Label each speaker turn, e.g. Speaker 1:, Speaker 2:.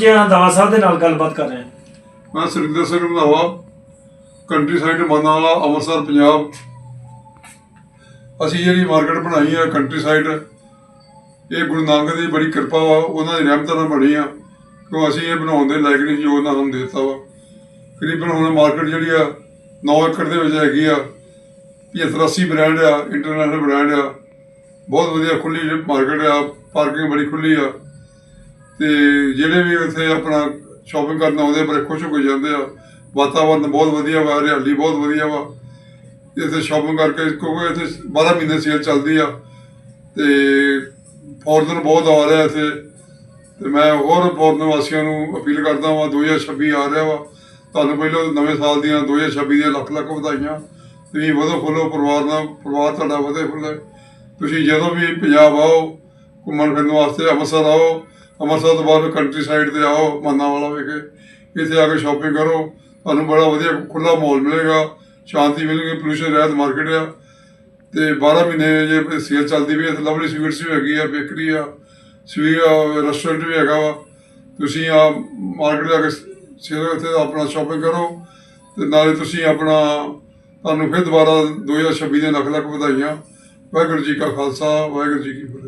Speaker 1: ਜੀ ਦਾਸ ਸਾਹਿਬ ਦੇ ਨਾਲ ਗੱਲਬਾਤ ਕਰ ਰਹੇ ਹਾਂ।
Speaker 2: ਮੈਂ ਸੁਰਿੰਦਰ ਸਿੰਘ ਰੰਧਾਵਾ ਕੰਟਰੀ ਸਾਈਡ ਮਾਨਾਲਾ, ਅੰਮ੍ਰਿਤਸਰ, ਪੰਜਾਬ। ਅਸੀਂ ਜਿਹੜੀ ਮਾਰਕੀਟ ਬਣਾਈ ਆ ਕੰਟਰੀ ਸਾਈਡ ਇਹ ਗੁਰੂ ਨਾਨਕ ਦੀ ਬੜੀ ਕਿਰਪਾ ਵਾ, ਉਹਨਾਂ ਦੀ ਰਹਿਮਤ ਨਾਲ ਬਣੀ ਆ। ਕਿਉਂ ਅਸੀਂ ਇਹ ਬਣਾਉਣ ਦੇ ਲਾਇਕ ਨਹੀਂ ਜੋ ਉਹਨਾਂ ਨੂੰ ਦਿੱਤਾ ਵਾ। ਕਰੀਬਨ ਹੁਣ ਮਾਰਕੀਟ ਜਿਹੜੀ ਆ 9 ਏਕੜ ਦੇ ਵਿੱਚ ਹੈਗੀ ਆ। 75 80 ਬ੍ਰਾਂਡ ਆ ਇੰਟਰਨੈਸ਼ਨਲ ਬ੍ਰਾਂਡ ਆ। ਬਹੁਤ ਵਧੀਆ ਖੁੱਲੀ ਮਾਰਕੀਟ ਆ ਪਾਰਕਿੰਗ ਬੜੀ ਖੁੱਲੀ ਆ। ਤੇ ਜਿਹੜੇ ਵੀ ਇੱਥੇ ਆਪਣਾ ਸ਼ਾਪਿੰਗ ਕਰਨ ਆਉਂਦੇ ਆ, ਬੜੇ ਖੁਸ਼ ਹੋ ਕੇ ਜਾਂਦੇ ਆ। ਵਾਤਾਵਰਨ ਬਹੁਤ ਵਧੀਆ ਵਾ ਹਰਿਆਲੀ ਬਹੁਤ ਵਧੀਆ ਵਾ। ਇੱਥੇ ਸ਼ਾਪਿੰਗ ਕਰਕੇ ਕਿਉਂਕਿ ਇੱਥੇ 12 ਮਹੀਨੇ ਸੇਲ ਚੱਲਦੀ ਆ। ਤੇ ਫੋਰਨ ਬਹੁਤ ਆ ਰਿਹਾ ਇੱਥੇ। ਤੇ ਮੈਂ ਹੋਰ ਫੋਰਨ ਵਾਸੀਆਂ ਨੂੰ ਅਪੀਲ ਕਰਦਾ ਵਾਂ 2026 ਆ ਰਿਹਾ ਵਾ। ਤੁਹਾਨੂੰ ਪਹਿਲਾਂ ਨਵੇਂ ਸਾਲ ਦੀਆਂ 2026 ਦੀਆਂ ਲੱਖ ਲੱਖ ਵਧਾਈਆਂ। ਤੁਸੀਂ ਵਧੋ ਫੁੱਲੋ ਪਰਿਵਾਰ ਨਾਲ ਪਰਿਵਾਰ ਤੁਹਾਡਾ ਵਧੇ ਫੁੱਲੇ। ਤੁਸੀਂ ਜਦੋਂ ਵੀ ਪੰਜਾਬ ਆਓ ਘੁੰਮਣ ਫਿਰਨ ਵਾਸਤੇ ਅੰਮ੍ਰਿਤਸਰ ਆਓ ਅੰਮ੍ਰਿਤਸਰ ਤੋਂ ਬਾਅਦ ਕੰਟਰੀ ਸਾਈਡ ਤੇ ਆਓ, ਮਾਨਾਵਾਲਾ ਵਿਖੇ। ਇੱਥੇ ਆ ਕੇ ਸ਼ਾਪਿੰਗ ਕਰੋ। ਤੁਹਾਨੂੰ ਬੜਾ ਵਧੀਆ ਖੁੱਲਾ ਮਾਹੌਲ ਮਿਲੇਗਾ। ਸ਼ਾਂਤੀ ਮਿਲੇਗੀ ਪੋਲੂਸ਼ਨ ਰਹਿਤ ਮਾਰਕੀਟ ਆ। ਤੇ 12 ਮਹੀਨੇ ਜੇ ਸੇਲ ਚੱਲਦੀ ਵੀ ਹੈ ਤੇ ਲਵਲੀ ਸਵੀਟਸ ਵੀ ਹੈਗੀ ਆ ਬੇਕਰੀ ਆ, ਸਵੀ ਰੈਸਟੋਰੈਂਟ ਵੀ ਹੈਗਾ ਵਾ। ਤੁਸੀਂ ਆ ਮਾਰਕੀਟ ਜਾ ਕੇ ਸੇਲ ਇੱਥੇ ਆਪਣਾ ਸ਼ਾਪਿੰਗ ਕਰੋ। ਤੇ ਨਾਲੇ ਤੁਸੀਂ ਆਪਣਾ, ਤੁਹਾਨੂੰ ਫਿਰ ਦੁਬਾਰਾ 2026 ਦੇ ਲੱਖ ਲੱਖ ਵਧਾਈਆਂ। ਵਾਹਿਗੁਰੂ ਜੀ ਕਾ ਖਾਲਸਾ, ਵਾਹਿਗੁਰੂ ਜੀ ਕੀ ਫਤਿਹ।